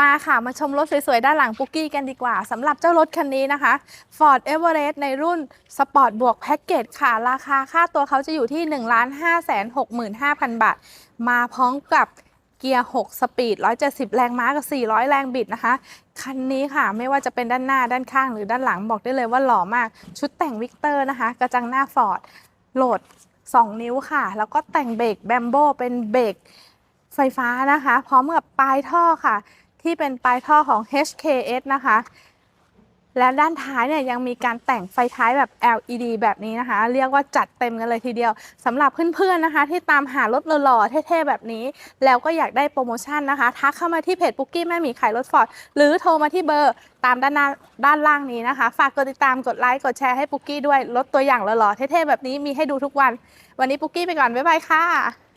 มาค่ะ มาชมรถสวยๆ ด้านหลังปุกกี้กันดีกว่าสำหรับเจ้ารถคันนี้นะคะ Ford Everest ในรุ่น Sport บวกแพ็กเกจค่ะ ราคาค่าตัวเขาจะอยู่ที่ 1 5 6 5 0 0 0 บาท มาพร้อมกับเกียร์ 6 สปีด 170 แรงม้ากับ 400 แรงบิดนะคะ คันนี้ค่ะ ไม่ว่าจะเป็นด้านหน้า ด้านข้าง หรือด้านหลัง บอกได้เลยว่าหล่อมาก ชุดแต่งวิกเตอร์นะคะ กระจังหน้า Ford โหลด 2 นิ้วค่ะ แล้วก็แต่งเบรกแบมโบเป็นเบรกไฟฟ้านะคะ พร้อมกับปลายท่อค่ะ ที่เป็นปลายท่อของ HKS นะคะ และด้านท้ายเนี่ยยังมีการแต่งไฟท้ายแบบ LED แบบนี้นะคะ เรียกว่าจัดเต็มกันเลยทีเดียวสำหรับเพื่อนๆนะคะ ที่ตามหารถหล่อๆเท่ๆแบบนี้ แล้วก็อยากได้โปรโมชั่นนะคะ ทักเข้ามาที่เพจปุ๊กกี้แม่หมีขายรถฟอร์ดหรือโทรมาที่เบอร์ตามด้านหน้าด้านล่างนี้นะคะ ฝากกดติดตามกดไลค์กดแชร์ให้ปุ๊กกี้ด้วยรถตัวอย่างหล่อๆเท่ๆแบบนี้มีให้ดูทุกวัน วันนี้ปุ๊กกี้ไปก่อนบ๊ายบายค่ะ